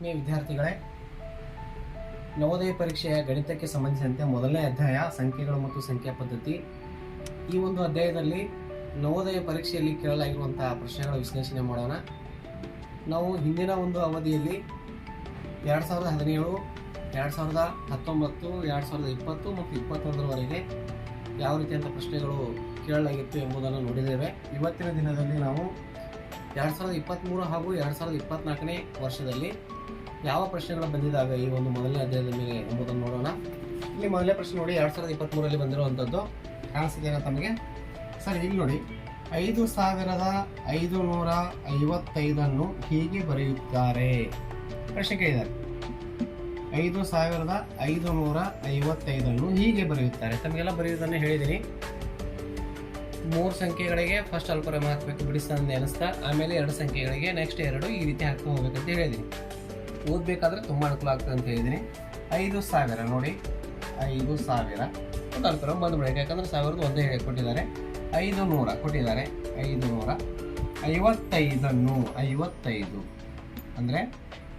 ಆತ್ಮೀಯ ವಿದ್ಯಾರ್ಥಿಗಳೇ, ನವೋದಯ ಪರೀಕ್ಷೆಯ ಗಣಿತಕ್ಕೆ ಸಂಬಂಧಿಸಿದಂತೆ ಮೊದಲನೇ ಅಧ್ಯಾಯ, ಸಂಖ್ಯೆಗಳು ಮತ್ತು ಸಂಖ್ಯಾ ಪದ್ಧತಿ. ಈ ಒಂದು ಅಧ್ಯಾಯದಲ್ಲಿ ನವೋದಯ ಪರೀಕ್ಷೆಯಲ್ಲಿ ಕೇಳಲಾಗಿರುವಂತಹ ಪ್ರಶ್ನೆಗಳ ವಿಶ್ಲೇಷಣೆ ಮಾಡೋಣ. ನಾವು ಹಿಂದಿನ ಒಂದು ಅವಧಿಯಲ್ಲಿ ಎರಡು ಸಾವಿರದ ಹದಿನೇಳು, ಎರಡು ಸಾವಿರದ ಹತ್ತೊಂಬತ್ತು, ಎರಡು ಸಾವಿರದ ಇಪ್ಪತ್ತು ಮತ್ತು ಇಪ್ಪತ್ತೊಂದರವರೆಗೆ ಯಾವ ರೀತಿಯಂಥ ಪ್ರಶ್ನೆಗಳು ಕೇಳಲಾಗಿತ್ತು ಎಂಬುದನ್ನು ನೋಡಿದ್ದೇವೆ. ಇವತ್ತಿನ ದಿನದಲ್ಲಿ ನಾವು ಎರಡು ಸಾವಿರದ ಇಪ್ಪತ್ತ್ಮೂರು ಹಾಗೂ ಎರಡು ಸಾವಿರದ ಇಪ್ಪತ್ತ್ನಾಲ್ಕನೇ ವರ್ಷದಲ್ಲಿ ಯಾವ ಪ್ರಶ್ನೆಗಳು ಬಂದಿದ್ದಾವೆ ಈ ಒಂದು ಮೊದಲನೇ ಅಧ್ಯಾಯದ ಮೇಲೆ ಎಂಬುದನ್ನು ನೋಡೋಣ. ಇಲ್ಲಿ ಮೊದಲನೇ ಪ್ರಶ್ನೆ ನೋಡಿ, ಎರಡು ಸಾವಿರದ ಇಪ್ಪತ್ತ್ಮೂರಲ್ಲಿ ಬಂದಿರುವಂಥದ್ದು ಕಾಣಿಸಿದೆಯಾ ತಮಗೆ ಸರ್, ಇಲ್ಲಿ ನೋಡಿ. ಐದು ಸಾವಿರದ ಐದು ನೂರ ಐವತ್ತೈದನ್ನು ಹೀಗೆ ಬರೆಯುತ್ತಾರೆ. ಪ್ರಶ್ನೆ ಕೇಳಿದ್ದಾರೆ. ಐದು ಸಾವಿರದ ಐದು ನೂರ ಐವತ್ತೈದನ್ನು ಹೀಗೆ ಬರೆಯುತ್ತಾರೆ. ತಮಗೆಲ್ಲ ಬರೆಯುವುದನ್ನು ಹೇಳಿದ್ದೀನಿ. ಮೂರು ಸಂಖ್ಯೆಗಳಿಗೆ ಫಸ್ಟ್ ಅಲ್ಪರಮ ಹಾಕಬೇಕು ಅಂತ ಅನಿಸ್ತಾ, ಆಮೇಲೆ ಎರಡು ಸಂಖ್ಯೆಗಳಿಗೆ ನೆಕ್ಸ್ಟ್ ಎರಡು ಈ ರೀತಿ ಹಾಕ್ತಾ ಹೋಗ್ಬೇಕಂತ ಹೇಳಿದ್ದೀನಿ. ಓದಬೇಕಾದ್ರೆ ತುಂಬ ಅನುಕೂಲ ಆಗ್ತದೆ ಅಂತ ಹೇಳಿದ್ದೀನಿ. ಐದು ಸಾವಿರ ನೋಡಿ. ಐದು ಸಾವಿರ. ಒಂದು ಅಲ್ಪರಮ ಬಂದ್ಬಿಡಬೇಕು ಯಾಕಂದ್ರೆ ಸಾವಿರದ ಒಂದೇ ಕೊಟ್ಟಿದ್ದಾರೆ. ಐದು ನೂರ ಕೊಟ್ಟಿದ್ದಾರೆ. ಐದು ನೂರ ಐವತ್ತೈದನ್ನು ಐವತ್ತೈದು. ಅಂದರೆ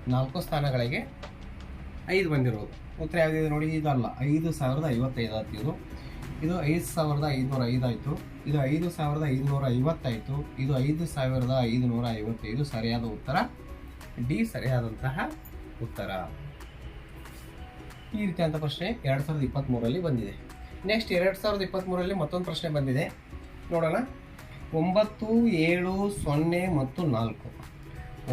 ನಾಲ್ಕು ಸ್ಥಾನಗಳಿಗೆ ಐದು ಬಂದಿರೋದು. ಉತ್ತರ ಯಾವುದಿದೆ ನೋಡಿ. ಇದಲ್ಲ. ಐದು ಸಾವಿರದ ಐವತ್ತೈದು ಆಯ್ತು ಇದು. ಇದು ಐದು ಸಾವಿರದ ಐದುನೂರ ಐದಾಯಿತು ಇದು ಐದು ಸಾವಿರದ ಐದುನೂರ ಐವತ್ತಾಯಿತು ಇದು ಐದು ಸಾವಿರದ ಐದುನೂರ ಐವತ್ತೈದು. ಸರಿಯಾದ ಉತ್ತರ. ಡಿ ಸರಿಯಾದಂತಹ ಉತ್ತರ. ಈ ರೀತಿಯಾದಂಥ ಪ್ರಶ್ನೆ ಎರಡು ಸಾವಿರದ ಇಪ್ಪತ್ತ್ಮೂರಲ್ಲಿ ಬಂದಿದೆ. ನೆಕ್ಸ್ಟ್ ಎರಡು ಸಾವಿರದ ಇಪ್ಪತ್ತ್ಮೂರಲ್ಲಿ ಮತ್ತೊಂದು ಪ್ರಶ್ನೆ ಬಂದಿದೆ. ನೋಡೋಣ. ಒಂಬತ್ತು ಏಳು ಸೊನ್ನೆ ಮತ್ತು ನಾಲ್ಕು.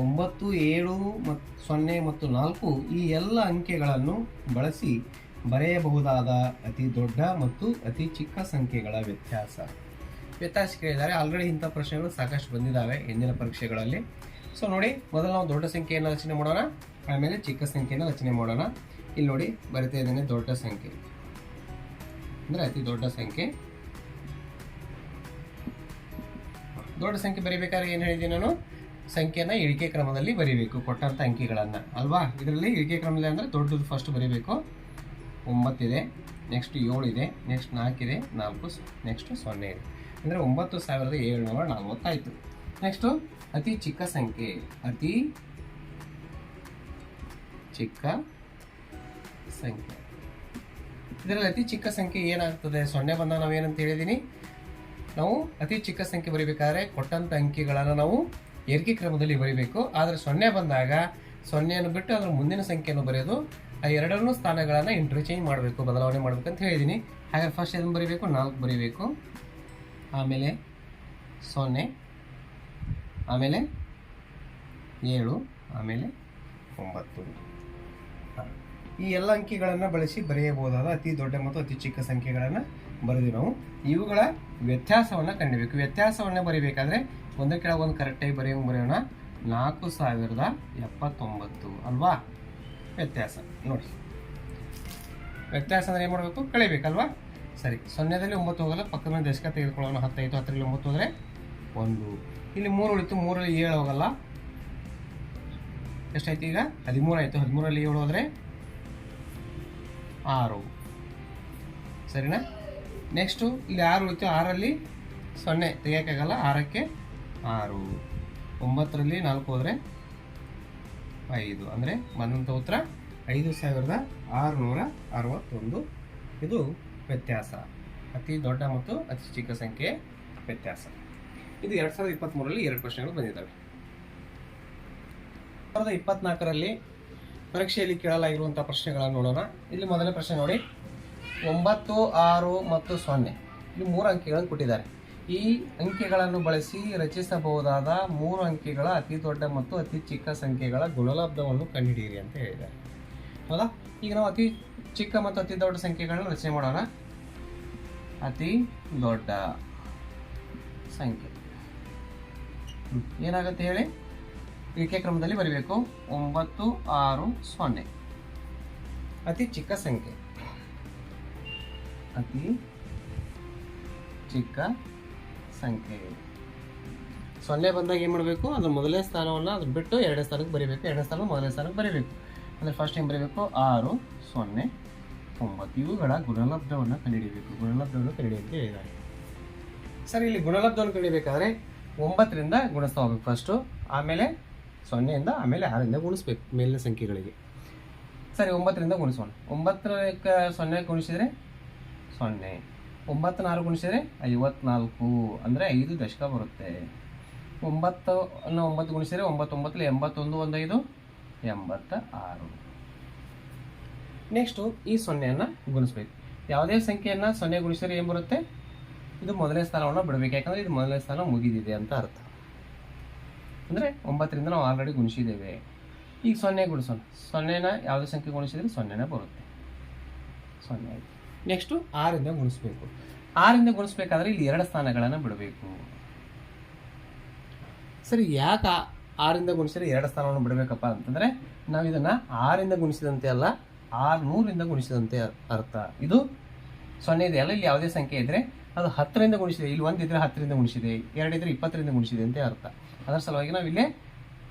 ಒಂಬತ್ತು ಏಳು ಮತ್ತು ಸೊನ್ನೆ ಮತ್ತು ನಾಲ್ಕು ಈ ಎಲ್ಲ ಅಂಕೆಗಳನ್ನು ಬಳಸಿ ಬರೆಯಬಹುದಾದ ಅತಿ ದೊಡ್ಡ ಮತ್ತು ಅತಿ ಚಿಕ್ಕ ಸಂಖ್ಯೆಗಳ ವ್ಯತ್ಯಾಸ. ವ್ಯತ್ಯಾಸ ಕೇಳಿದ್ದಾರೆ ಆಲ್ರೆಡಿ ಇಂಥ ಪ್ರಶ್ನೆಗಳು ಸಾಕಷ್ಟು ಬಂದಿದ್ದಾವೆ. ಹಿಂದಿನ ಪರೀಕ್ಷೆಗಳಲ್ಲಿ ಸೊ ನೋಡಿ, ಮೊದಲು ನಾವು ದೊಡ್ಡ ಸಂಖ್ಯೆಯನ್ನು ರಚನೆ ಮಾಡೋಣ. ಆಮೇಲೆ ಚಿಕ್ಕ ಸಂಖ್ಯೆಯನ್ನು ರಚನೆ ಮಾಡೋಣ. ಇಲ್ಲಿ ನೋಡಿ, ಬರಿತಾ ಇದ್ದೇನೆ ದೊಡ್ಡ ಸಂಖ್ಯೆ. ಅಂದರೆ ಅತಿ ದೊಡ್ಡ ಸಂಖ್ಯೆ. ದೊಡ್ಡ ಸಂಖ್ಯೆ ಬರೀಬೇಕಾದ್ರೆ ಏನು ಹೇಳಿದ್ದೀನಿ ನಾನು? ಸಂಖ್ಯೆನ ಇಳಿಕೆ ಕ್ರಮದಲ್ಲಿ ಬರೀಬೇಕು ಕೊಟ್ಟಂಥ ಅಂಕಿಗಳನ್ನು. ಅಲ್ವಾ? ಇದರಲ್ಲಿ ಇಳಿಕೆ ಕ್ರಮದಲ್ಲಿ ಅಂದರೆ ದೊಡ್ಡದು ಫಸ್ಟ್ ಬರೀಬೇಕು. ಒಂಬತ್ತಿದೆ ನೆಕ್ಸ್ಟ್ ಇದೆ ನೆಕ್ಸ್ಟ್ ನಾಲ್ಕಿದೆ ನಾಲ್ಕು ನೆಕ್ಸ್ಟ್ ಸೊನ್ನೆ ಇದೆ. ಅಂದರೆ ಒಂಬತ್ತು ಸಾವಿರದ ಏಳುನೂರ ನಲ್ವತ್ತಾಯಿತು. ನೆಕ್ಸ್ಟು ಅತಿ ಚಿಕ್ಕ ಸಂಖ್ಯೆ, ಅತಿ ಚಿಕ್ಕ ಸಂಖ್ಯೆ. ಇದರಲ್ಲಿ ಅತಿ ಚಿಕ್ಕ ಸಂಖ್ಯೆ ಏನಾಗ್ತದೆ? ಸೊನ್ನೆ ಬಂದಾಗ ಏನಂತ ಹೇಳಿದ್ದೀನಿ ನಾವು ಅತಿ ಚಿಕ್ಕ ಸಂಖ್ಯೆ ಬರೀಬೇಕಾದ್ರೆ ಕೊಟ್ಟಂಥ ಅಂಕಿಗಳನ್ನು ನಾವು ಏರಿಕೆ ಕ್ರಮದಲ್ಲಿ ಬರೀಬೇಕು. ಆದರೆ ಸೊನ್ನೆ ಬಂದಾಗ ಸೊನ್ನೆಯನ್ನು ಬಿಟ್ಟು ಅದರ ಮುಂದಿನ ಸಂಖ್ಯೆಯನ್ನು ಬರೆಯೋದು ಆ ಎರಡನ್ನೂ ಸ್ಥಾನಗಳನ್ನು ಇಂಟರ್ಚೇಂಜ್ ಮಾಡಬೇಕು, ಬದಲಾವಣೆ ಮಾಡಬೇಕಂತ ಹೇಳಿದ್ದೀನಿ ಹಾಗೆ ಫಸ್ಟ್ ಏನು ಬರೀಬೇಕು? ನಾಲ್ಕು ಬರೀಬೇಕು. ಆಮೇಲೆ ಸೊನ್ನೆ. ಆಮೇಲೆ ಏಳು, ಆಮೇಲೆ ಒಂಬತ್ತು. ಈ ಎಲ್ಲ ಅಂಕಿಗಳನ್ನು ಬಳಸಿ ಬರೆಯಬಹುದಾದ ಅತಿ ದೊಡ್ಡ ಮತ್ತು ಅತಿ ಚಿಕ್ಕ ಸಂಖ್ಯೆಗಳನ್ನು ಬರೆದು ನಾವು. ಇವುಗಳ ವ್ಯತ್ಯಾಸವನ್ನು ಕಂಡಿಬೇಕು. ವ್ಯತ್ಯಾಸವನ್ನು ಬರೀಬೇಕಾದ್ರೆ ಒಂದಕ್ಕೆ ಕೆಳಗೆ ಒಂದು ಕರೆಕ್ಟಾಗಿ ಬರೆಯೋಂಗೆ ಬರೆಯೋಣ. ನಾಲ್ಕು ಸಾವಿರದ ಎಪ್ಪತ್ತೊಂಬತ್ತು ಅಲ್ವಾ? ವ್ಯತ್ಯಾಸ. ನೋಡಿ. ವ್ಯತ್ಯಾಸ ಅಂದರೆ ಏನು ಮಾಡಬೇಕು? ಕಳಿಬೇಕಲ್ವಾ? ಸರಿ. ಸೊನ್ನೆದಲ್ಲಿ ಒಂಬತ್ತು ಹೋಗಲ್ಲ. ಪಕ್ಕದ ದಶಕ ತೆಗೆದುಕೊಳ್ಳೋಣ. ಹತ್ತೈದು, ಹತ್ತರಲ್ಲಿ ಒಂಬತ್ತು ಹೋದರೆ ಒಂದು. ಇಲ್ಲಿ ಮೂರು ಉಳಿತು, ಮೂರಲ್ಲಿ ಏಳು ಹೋಗಲ್ಲ. ಎಷ್ಟಾಯ್ತು ಈಗ? ಹದಿಮೂರು ಆಯಿತು ಹದಿಮೂರಲ್ಲಿ ಏಳು ಹೋದರೆ ಆರು. ಸರಿನಾ? ನೆಕ್ಸ್ಟು ಇಲ್ಲಿ ಆರು ಉಳಿತು, ಆರಲ್ಲಿ ಸೊನ್ನೆ ತೆಗಿಯೋಕ್ಕಾಗಲ್ಲ, ಆರಕ್ಕೆ ಆರು. ಒಂಬತ್ತರಲ್ಲಿ ನಾಲ್ಕು ಹೋದರೆ ಐದು. ಅಂದರೆ ಬಂದಂಥ ಉತ್ತರ ಐದು ಸಾವಿರದ ಆರುನೂರ ಅರವತ್ತೊಂದು. ಇದು ವ್ಯತ್ಯಾಸ. ಅತಿ ದೊಡ್ಡ ಮತ್ತು ಅತಿ ಚಿಕ್ಕ ಸಂಖ್ಯೆ ವ್ಯತ್ಯಾಸ. ಇದು ಎರಡು ಸಾವಿರದ ಇಪ್ಪತ್ತ್ಮೂರರಲ್ಲಿ ಎರಡು ಪ್ರಶ್ನೆಗಳು ಬಂದಿದ್ದಾವೆ. ಸಾವಿರದ ಇಪ್ಪತ್ನಾಲ್ಕರಲ್ಲಿ ಪರೀಕ್ಷೆಯಲ್ಲಿ ಕೇಳಲಾಗಿರುವಂಥ ಪ್ರಶ್ನೆಗಳನ್ನು ನೋಡೋಣ. ಇಲ್ಲಿ ಮೊದಲನೇ ಪ್ರಶ್ನೆ ನೋಡಿ. ಒಂಬತ್ತು, ಆರು ಮತ್ತು ಸೊನ್ನೆ. ಇಲ್ಲಿ ಮೂರು ಅಂಕಿಗಳನ್ನು ಕೊಟ್ಟಿದ್ದಾರೆ. ಈ ಅಂಕಿಗಳನ್ನು ಬಳಸಿ ರಚಿಸಬಹುದಾದ ಮೂರು ಅಂಕಿಗಳ ಅತಿ ದೊಡ್ಡ ಮತ್ತು ಅತಿ ಚಿಕ್ಕ ಸಂಖ್ಯೆಗಳ ಗುಣಲಬ್ಧವನ್ನು ಕಂಡುಹಿಡಿಯಿರಿ ಅಂತ ಹೇಳಿದ್ದಾರೆ. ಹೌದಾ? ಈಗ ನಾವು ಅತಿ ಚಿಕ್ಕ ಮತ್ತು ಅತಿ ದೊಡ್ಡ ಸಂಖ್ಯೆಗಳನ್ನು ರಚನೆ ಮಾಡೋಣ. ಅತಿ ದೊಡ್ಡ ಸಂಖ್ಯೆ. ಏನಾಗುತ್ತೆ ಹೇಳಿ? ಇಳಿಕೆ ಕ್ರಮದಲ್ಲಿ ಬರೀಬೇಕು. ಒಂಬತ್ತು ಆರು ಸೊನ್ನೆ. ಅತಿ ಚಿಕ್ಕ ಸಂಖ್ಯೆ. ಅತಿ ಚಿಕ್ಕ ಸಂಖ್ಯೆ. ಸೊನ್ನೆ ಬಂದಾಗ ಏನು ಮಾಡಬೇಕು? ಅದ್ರ ಮೊದಲನೇ ಸ್ಥಾನವನ್ನು ಅದನ್ನು ಬಿಟ್ಟು ಎರಡನೇ ಸ್ಥಾನಕ್ಕೆ ಬರೀಬೇಕು. ಎರಡನೇ ಸ್ಥಾನ ಮೊದಲನೇ ಸ್ಥಾನಕ್ಕೆ ಬರೀಬೇಕು. ಅಂದರೆ ಫಸ್ಟ್ ಏನು ಬರೀಬೇಕು? ಆರು, ಸೊನ್ನೆ, ಒಂಬತ್ತು. ಇವುಗಳ ಗುಣಲಬ್ಧವನ್ನು ಕಂಡುಹಿಡಿಯಬೇಕು ಗುಣಲಬ್ಧವನ್ನು ಕಂಡುಹಿಡಿಯಂತೆ ಹೇಳಿದ್ದಾರೆ ಸರ್, ಇಲ್ಲಿ ಗುಣಲಬ್ಧವನ್ನು ಕಂಡುಹಿಡಿಬೇಕಾದ್ರೆ ಒಂಬತ್ತರಿಂದ ಗುಣಿಸ್ತಾ ಹೋಗ್ಬೇಕು ಫಸ್ಟು ಆಮೇಲೆ ಸೊನ್ನೆಯಿಂದ ಆಮೇಲೆ ಆರರಿಂದ ಗುಣಿಸ್ಬೇಕು ಮೇಲಿನ ಸಂಖ್ಯೆಗಳಿಗೆ. ಸರಿ, ಒಂಬತ್ತರಿಂದ ಗುಣಿಸೋಣ. ಒಂಬತ್ತರಕ್ಕೆ ಸೊನ್ನೆ ಗುಣಿಸಿದರೆ ಸೊನ್ನೆ. ಒಂಬತ್ತು ನಾಲ್ಕು ಗುಣಿಸಿದರೆ ಐವತ್ನಾಲ್ಕು ಅಂದರೆ ಐದು ದಶಕ ಬರುತ್ತೆ. ಒಂಬತ್ತು ಒಂಬತ್ತು ಗುಣಿಸಿದರೆ ಒಂಬತ್ತೊಂಬತ್ತಲ್ಲಿ ಎಂಬತ್ತೊಂದು ಒಂದು ಐದು, ಎಂಬತ್ತ ಆರು. ನೆಕ್ಸ್ಟು ಈ ಸೊನ್ನೆಯನ್ನು ಗುಣಿಸ್ಬೇಕು. ಯಾವುದೇ ಸಂಖ್ಯೆಯನ್ನು ಸೊನ್ನೆ ಗುಣಿಸಿದರೆ ಏನು ಬರುತ್ತೆ? ಇದು ಮೊದಲನೇ ಸ್ಥಾನವನ್ನು ಬಿಡಬೇಕು, ಯಾಕಂದರೆ ಇದು ಮೊದಲನೇ ಸ್ಥಾನ ಮುಗಿದಿದೆ ಅಂತ ಅರ್ಥ. ಅಂದರೆ ಒಂಬತ್ತರಿಂದ ನಾವು ಆಲ್ರೆಡಿ ಗುಣಿಸಿದ್ದೇವೆ. ಈಗ ಸೊನ್ನೆ ಗುಣಿಸೋಣ ಸೊನ್ನೆನ ಯಾವುದೇ ಸಂಖ್ಯೆ ಗುಣಿಸಿದ್ರೆ? ಸೊನ್ನೆನೇ ಬರುತ್ತೆ. ಸೊನ್ನೆ ಆಯಿತು. ನೆಕ್ಸ್ಟು ಆರಿಂದ ಗುಣಿಸ್ಬೇಕು. ಆರಿಂದ ಗುಣಿಸ್ಬೇಕಾದ್ರೆ ಇಲ್ಲಿ ಎರಡು ಸ್ಥಾನಗಳನ್ನು ಬಿಡಬೇಕು. ಸರಿ, ಯಾಕೆ ಆರಿಂದ ಗುಣಿಸಿದ್ರೆ ಎರಡು ಸ್ಥಾನವನ್ನು ಬಿಡಬೇಕಪ್ಪ ಅಂತಂದರೆ ನಾವು ಇದನ್ನು ಆರಿಂದ ಗುಣಿಸಿದಂತೆ ಅಲ್ಲ ಆರು ನೂರಿಂದ ಗುಣಿಸಿದಂತೆ ಅರ್ಥ. ಇದು ಸೊನ್ನೆ ಇದೆ ಅಲ್ಲ, ಇಲ್ಲಿ ಯಾವುದೇ ಸಂಖ್ಯೆ ಇದ್ದರೆ ಅದು ಹತ್ತರಿಂದ ಗುಣಿಸಿದೆ. ಇಲ್ಲಿ ಒಂದಿದ್ರೆ ಹತ್ತರಿಂದ ಗುಣಿಸಿದೆ ಎರಡಿದ್ರೆ ಇಪ್ಪತ್ತರಿಂದ ಗುಣಿಸಿದೆ ಅಂತ ಅರ್ಥ. ಅದರ ಸಲುವಾಗಿ ನಾವು ಇಲ್ಲಿ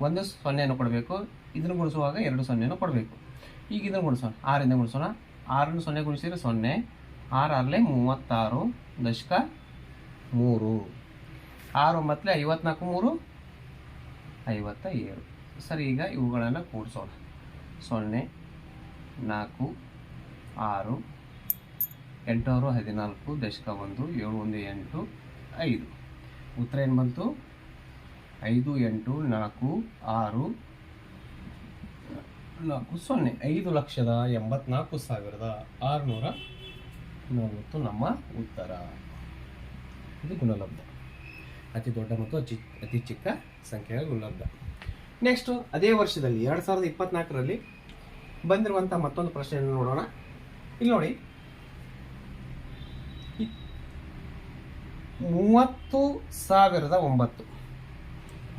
ಒಂದು ಸೊನ್ನೆಯನ್ನು ಕೊಡಬೇಕು. ಇದನ್ನು ಗುಣಿಸುವಾಗ ಎರಡು ಸೊನ್ನೆಯನ್ನು ಕೊಡಬೇಕು. ಈಗ ಇದನ್ನು ಗುಣಿಸೋಣ. ಆರಿಂದ ಗುಣಿಸೋಣ. ಆರನ್ನು ಸೊನ್ನೆ ಗುಣಿಸಿದರೆ ಸೊನ್ನೆ. ಆರು ಆರಲೆ ಮೂವತ್ತಾರು ದಶಕ ಮೂರು. ಆರು ಒಂಬತ್ತಲೆ ಐವತ್ನಾಲ್ಕು ಮೂರು, ಐವತ್ತ ಏಳು. ಸರಿ, ಈಗ ಇವುಗಳನ್ನು ಕೂಡಿಸೋಣ. ಸೊನ್ನೆ, ನಾಲ್ಕು, ಆರು ಎಂಟವರು ಹದಿನಾಲ್ಕು ದಶಕ ಒಂದು ಏಳು ಒಂದು ಎಂಟು ಐದು. ಉತ್ತರ ಏನು ಬಂತು? ಐದು, ಎಂಟು, ನಾಲ್ಕು, ಆರು, ನಾಲ್ಕು, ಸೊನ್ನೆ. ಐದು ಲಕ್ಷದ ಎಂಬತ್ನಾಲ್ಕು ಸಾವಿರದ ಆರುನೂರ ನಲವತ್ತು ನಮ್ಮ ಉತ್ತರ. ಇದು ಗುಣಲಬ್ಧ. ಅತಿ ದೊಡ್ಡ ಮತ್ತು ಅತಿ ಅತಿ ಚಿಕ್ಕ ಸಂಖ್ಯೆಯ ಗುಣಲಬ್ಧ. ನೆಕ್ಸ್ಟು ಅದೇ ವರ್ಷದಲ್ಲಿ ಎರಡು ಸಾವಿರದ ಇಪ್ಪತ್ನಾಲ್ಕರಲ್ಲಿ ಬಂದಿರುವಂಥ ಮತ್ತೊಂದು ಪ್ರಶ್ನೆಯನ್ನು ನೋಡೋಣ. ಇಲ್ಲಿ ನೋಡಿ. ಮೂವತ್ತು ಸಾವಿರದ ಒಂಬತ್ತು.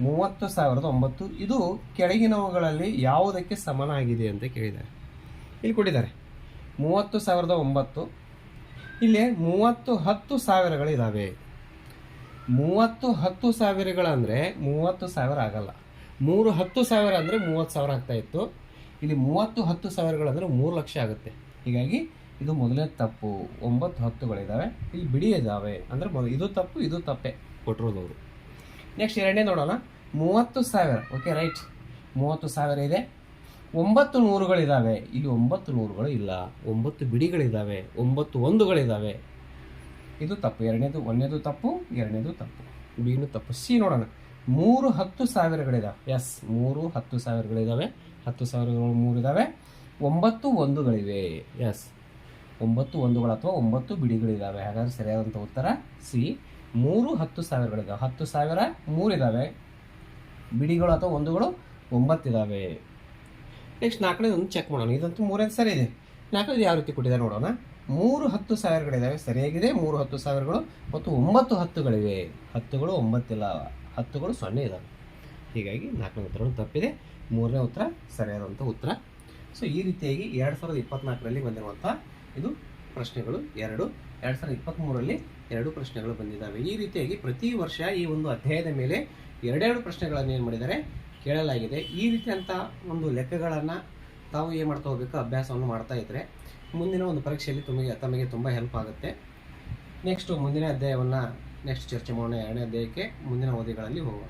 ಮೂವತ್ತು ಸಾವಿರದ ಒಂಬತ್ತು. ಇದು ಕೆಳಗಿನವುಗಳಲ್ಲಿ ಯಾವುದಕ್ಕೆ ಸಮನಾಗಿದೆ ಅಂತ ಕೇಳಿದ್ದಾರೆ. ಇಲ್ಲಿ ಕೊಟ್ಟಿದ್ದಾರೆ. ಮೂವತ್ತು ಸಾವಿರದ ಒಂಬತ್ತು. ಇಲ್ಲಿ ಮೂವತ್ತು ಹತ್ತು ಸಾವಿರಗಳಿದ್ದಾವೆ ಮೂವತ್ತು ಹತ್ತು ಸಾವಿರಗಳಂದರೆ ಮೂವತ್ತು ಸಾವಿರ ಆಗಲ್ಲ. ಮೂರು ಹತ್ತು ಸಾವಿರ ಅಂದರೆ ಮೂವತ್ತು ಸಾವಿರ ಆಗ್ತಾಯಿತ್ತು ಇಲ್ಲಿ ಮೂವತ್ತು ಹತ್ತು ಸಾವಿರಗಳಂದರೆ ಮೂರು ಲಕ್ಷ ಆಗುತ್ತೆ. ಹೀಗಾಗಿ ಇದು ಮೊದಲನೇ ತಪ್ಪು. ಒಂಬತ್ತು ಹತ್ತುಗಳಿದ್ದಾವೆ ಇಲ್ಲಿ ಬಿಡಿ ಇದ್ದಾವೆ ಅಂದರೆ ಮೊದಲು ಇದು ತಪ್ಪು ಇದು ತಪ್ಪೆ. ಕೊಟ್ಟಿರೋದು ಅವರು ನೆಕ್ಸ್ಟ್ ಎರಡನೇ ನೋಡೋಣ. ಮೂವತ್ತು ಸಾವಿರ. ಓಕೆ ರೈಟ್ ಮೂವತ್ತು ಸಾವಿರ ಇದೆ. ಒಂಬತ್ತು ನೂರುಗಳಿದ್ದಾವೆ ಇಲ್ಲಿ ಒಂಬತ್ತು ನೂರುಗಳು ಇಲ್ಲ. ಒಂಬತ್ತು ಬಿಡಿಗಳಿದ್ದಾವೆ ಒಂಬತ್ತು ಒಂದುಗಳಿದ್ದಾವೆ ಇದು ತಪ್ಪು. ಎರಡನೇದು ಒಂದನೇದು ತಪ್ಪು ಎರಡನೇದು ತಪ್ಪು. ಬಿನು ತಪ್ಪು. ಸಿ ನೋಡೋಣ. ಮೂರು ಹತ್ತು ಸಾವಿರಗಳಿದ್ದಾವೆ ಎಸ್ ಮೂರು ಹತ್ತು ಸಾವಿರಗಳಿದ್ದಾವೆ ಹತ್ತು ಸಾವಿರಗಳು ಮೂರು ಇದ್ದಾವೆ ಒಂಬತ್ತು ಒಂದುಗಳಿವೆ. ಎಸ್ ಒಂಬತ್ತು ಒಂದುಗಳು ಅಥವಾ ಒಂಬತ್ತು ಬಿಡಿಗಳಿದ್ದಾವೆ ಹಾಗಾದ್ರೆ ಸರಿಯಾದಂಥ ಉತ್ತರ ಸಿ. ಮೂರು ಹತ್ತು ಸಾವಿರಗಳಿದ್ದಾವೆ ಹತ್ತು ಸಾವಿರ ಮೂರಿದ್ದಾವೆ ಬಿಡಿಗಳು ಅಥವಾ ಒಂದುಗಳು ಒಂಬತ್ತಿದ್ದಾವೆ ನೆಕ್ಸ್ಟ್ ನಾಲ್ಕನೇದು ಒಂದು ಚೆಕ್ ಮಾಡೋಣ. ಇದಂತೂ ಮೂರೇ ಸರಿ ಇದೆ. ನಾಲ್ಕನೇದು ಯಾವ ರೀತಿ ಕೊಟ್ಟಿದೆ ನೋಡೋಣ. ಮೂರು ಹತ್ತು ಸಾವಿರಗಳಿದ್ದಾವೆ ಸರಿಯಾಗಿದೆ. ಮೂರು ಹತ್ತು ಸಾವಿರಗಳು ಮತ್ತು ಒಂಬತ್ತು ಹತ್ತುಗಳಿವೆ. ಹತ್ತುಗಳು ಒಂಬತ್ತಿಲ್ಲ. ಹತ್ತುಗಳು ಸೊನ್ನೆ ಇದ್ದಾವೆ ಹೀಗಾಗಿ ನಾಲ್ಕನೇ ಉತ್ತರಗಳು ತಪ್ಪಿದೆ. ಮೂರನೇ ಉತ್ತರ ಸರಿಯಾದಂಥ ಉತ್ತರ. ಸೊ ಈ ರೀತಿಯಾಗಿ ಎರಡು ಸಾವಿರದ ಇಪ್ಪತ್ನಾಲ್ಕರಲ್ಲಿ ಬಂದಿರುವಂಥ ಇದು ಪ್ರಶ್ನೆಗಳು, ಎರಡು. ಎರಡು ಸಾವಿರದ ಇಪ್ಪತ್ತ್ಮೂರರಲ್ಲಿ ಎರಡು ಪ್ರಶ್ನೆಗಳು ಬಂದಿದ್ದಾವೆ. ಈ ರೀತಿಯಾಗಿ ಪ್ರತಿ ವರ್ಷ ಈ ಒಂದು ಅಧ್ಯಾಯದ ಮೇಲೆ ಎರಡೆರಡು ಪ್ರಶ್ನೆಗಳನ್ನು ಏನು ಮಾಡಿದ್ದಾರೆ? ಕೇಳಲಾಗಿದೆ. ಈ ರೀತಿಯಂಥ ಒಂದು ಲೆಕ್ಕಗಳನ್ನು ತಾವು ಏನು ಮಾಡ್ತಾ ಹೋಗಬೇಕು? ಅಭ್ಯಾಸವನ್ನು ಮಾಡ್ತಾ ಇದ್ದರೆ ಮುಂದಿನ ಒಂದು ಪರೀಕ್ಷೆಯಲ್ಲಿ ತಮಗೆ ತಮಗೆ ತುಂಬ ಹೆಲ್ಪ್ ಆಗುತ್ತೆ. ನೆಕ್ಸ್ಟು ಮುಂದಿನ ಅಧ್ಯಾಯವನ್ನು ನೆಕ್ಸ್ಟ್ ಚರ್ಚೆ ಮಾಡೋಣ. ಎರಡನೇ ಅಧ್ಯಾಯಕ್ಕೆ ಮುಂದಿನ ಓದಿಗಳಲ್ಲಿ ಹೋಗೋಣ.